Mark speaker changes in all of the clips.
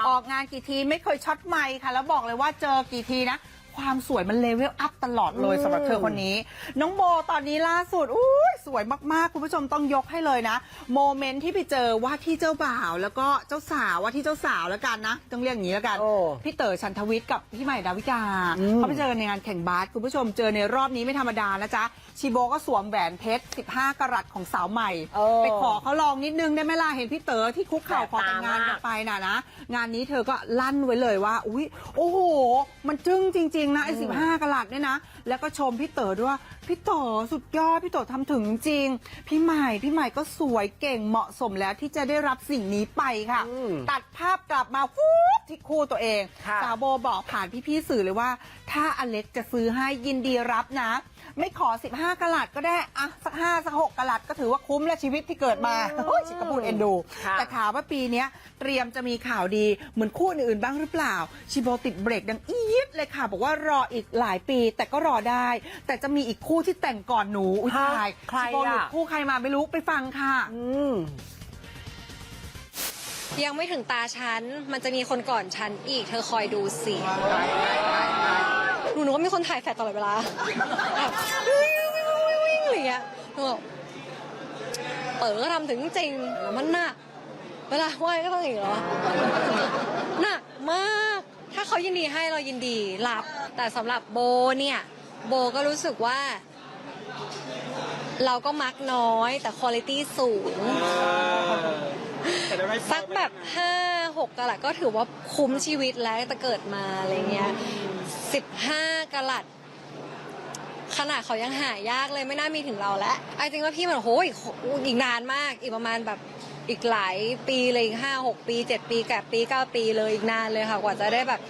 Speaker 1: อ
Speaker 2: ออกงานกี่ทีไม่เคยช็อตไมค์ค่ะแล้วบอกเลยว่าเจอกี่ทีนะ ความสวยมันเลเวลอัพตลอดเลย
Speaker 1: อืม
Speaker 2: สำหรับเธอคนนี้ น้องโบตอนนี้ล่าสุดอุ้ยสวยมากๆ คุณผู้ชมต้องยกให้เลยนะ โมเมนต์ที่ไปเจอว่าที่เจ้าบ่าว แล้วก็เจ้าสาวว่าที่เจ้าสาวแล้วกันนะ ต้องเรียกอย่างนี้แล้วกัน
Speaker 1: โอ้
Speaker 2: พี่เต๋อชันทวิทย์กับพี่ใหม่ดาวิกา
Speaker 1: อืม
Speaker 2: เขาไปเจอกันในงานแข่งบาสคุณผู้ชมเจอในรอบนี้ไม่ธรรมดานะจ๊ะชีโบก็สวมแหวนเพชร 15 กรัตของสาวใหม่
Speaker 1: เออ
Speaker 2: ไปขอเขาลองนิดนึงได้ไหมล่ะเห็นพี่เต๋อที่คุกเข่าขอแต่งงาน
Speaker 1: แปลกตามาก
Speaker 2: กันไปน่ะนะงานนี้เธอก็ลั่นไว้เลยว่าอุ้ยโอ้โหมันจึ้งจริงๆนะไอ้สิบห้ากรัตเนี่ยนะแล้วก็ชมพี่เต๋อด้วยว่าพี่เต๋อสุดยอดพี่เต๋อทำถึงจริง พี่ใหม่พี่ใหม่ก็สวยเก่งเหมาะสมแล้วที่จะได้รับสิ่งนี้ไปค่ะ
Speaker 1: อืม
Speaker 2: ตัดภาพกลับมาฟูบที่คู่ตัวเอง
Speaker 1: ค่ะ
Speaker 2: สาวโบบอกผ่านพี่ๆสื่อเลยว่า ถ้าอเล็กจะซื้อให้ยินดีรับนะ ไม่ขอ 15กะลัดก็ได้อะสัก5สัก6กะลัดก็ถือว่าคุ้มและชีวิตที่เกิดมาโอ้ยชิคกพูดเอ็นดู
Speaker 1: ค่ะ
Speaker 2: แต่ถามว่าปีเนี้ยเตรียมจะมีข่าวดีเหมือนคู่อื่นๆบ้างหรือเปล่า ชิโบติดเบรกดังอีดเลยค่ะ บอกว่ารออีกหลายปีแต่ก็รอได้ แต่จะมีอีกคู่ที่แต่งก่อนหนูอุ้ย
Speaker 1: ฮะ
Speaker 2: ตาย
Speaker 1: ใคร
Speaker 2: ชิโบหลุด
Speaker 1: อะ
Speaker 2: คู่ใครมาไม่รู้ไปฟังค่ะ
Speaker 1: อืม
Speaker 3: ยังไม่ถึงตาฉัน มันจะมีคนก่อนฉันอีก เธอคอยดูสิ หนูนึกว่ามีคนถ่ายแฟลชตลอดเวลาแบบวิ่งวิ่งวิ่งวิ่งอะไรเงี้ยหนูบอกเปิดก็ทำถึงจริงมันหนักเวลาไหวก็ต้องอย่างนี้เหรอหนักมาก ถ้าเขายินดีให้เรายินดีรับ แต่สำหรับโบเนี่ย โบก็รู้สึกว่า เราก็มักน้อยแต่คุณภาพสูง สักแบบห้าหกกะลัดก็ถือว่าคุ้มชีวิตแล้วแต่เกิดมาอะไรเงี้ยสิบห้ากะลัดขนาดเขายังหายากเลยไม่น่ามีถึงเราแล้วไอ้จริงว่าพี่มันโหอีกอีกนานมาก อีกประมาณแบบอีกหลายปีเลยอีกห้าหกปีเจ็ดปีแปดปีเก้าปีเลยอีกนานเลยค่ะกว่าจะได้แบบ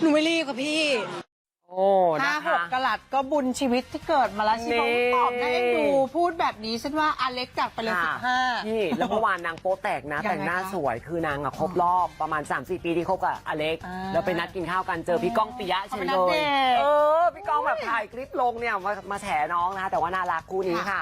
Speaker 3: หนูไม่รีบค่ะพี่
Speaker 1: โอ้
Speaker 2: ห้า
Speaker 1: นะ
Speaker 2: หก
Speaker 1: คะ
Speaker 2: กะลัดก็บุญชีวิตที่เกิดมาแล้วชิโบ
Speaker 1: นี่
Speaker 2: ตอบได้ดูพูดแบบนี้ฉันว่าอเล็กจัดไปเลยสิ
Speaker 1: ค่ะ
Speaker 2: บห้า
Speaker 1: นี่แล้วเมื่อวานนางโป๊แตกนะ
Speaker 2: ยังไง
Speaker 1: แต่งหน้า
Speaker 2: คะ
Speaker 1: สวยคือนางอะครบรอบประมาณ 3-4 ปีที่คบกับอเล็ก
Speaker 2: อ่า
Speaker 1: แล้วไปนัดกินข้าวกันเจอพี่ก้องปิยะเฉ
Speaker 2: เอาไป
Speaker 1: ย
Speaker 2: นั
Speaker 1: เล
Speaker 2: ดเด
Speaker 1: ย
Speaker 2: ท
Speaker 1: เออพี่ก้องแบบถ่ายคลิปลงเนี่ยมามาแฉน้องนะคะแต่ว่าน่ารักคู่นี้ค่ะ